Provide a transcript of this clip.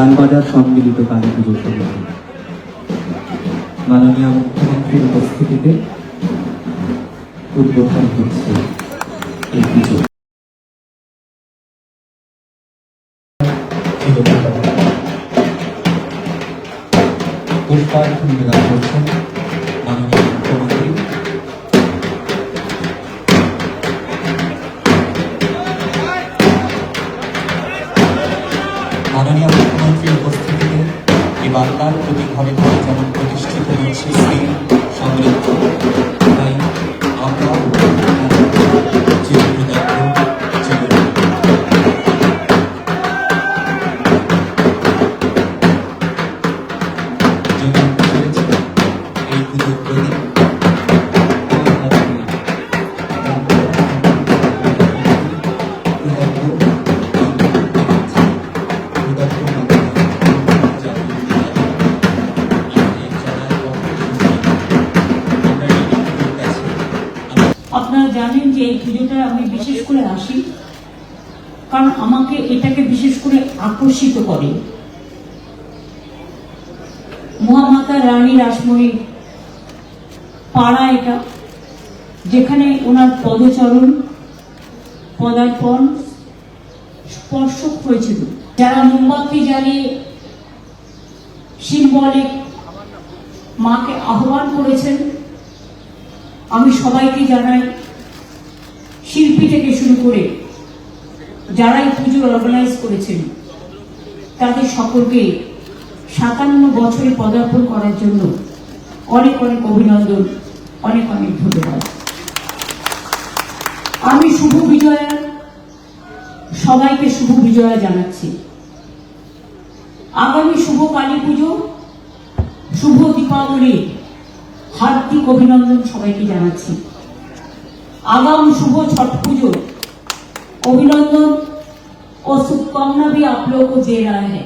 লালবাজার সম্মিলিত কালী পুজোর সমিতি মাননীয় মুখ্যমন্ত্রীর উপস্থিতিতে উদ্বোধন হচ্ছে পুষ্পার্ঘ নিবেদন করছেন মুখ্যমন্ত্রীর উপস্থিতিতে এই বার্তার প্রতি ঘরে ঘরে যেমন প্রতিষ্ঠিত হয়েছে সেই সমৃদ্ধ আপনারা জানেন যে এই পুজোটা আমি বিশেষ করে আসি কারণ আমাকে এটাকে বিশেষ করে আকর্ষিত করে। মহামাতা রানী রাসমণি পাড়া এটা, যেখানে ওনার পদচরণ, পদার্পণ, স্পর্শ হয়েছিল। যারা মোমবাতি জ্বালিয়ে সিম্বলিক মাকে আহ্বান করেছেন, আমি সবাইকে জানাই শিল্পী থেকে শুরু করে যারাই পুজো অর্গানাইজ করেছেন, তাদের সকলকে সাতান্ন বছরে পদার্পণ করার জন্য অনেক অনেক অভিনন্দন, অনেক অনেক ধন্যবাদ। আমি শুভ বিজয়া, সবাইকে শুভ বিজয়া জানাচ্ছি। আগামী শুভ কালী পুজো, শুভ দীপাবলি, হার্দিক অভিনন্দন সবাইকে জানাচ্ছি। আগাম শুভ ছট পুজো अभिनंदन और शुभकामना भी आप लोगों को दे रहा है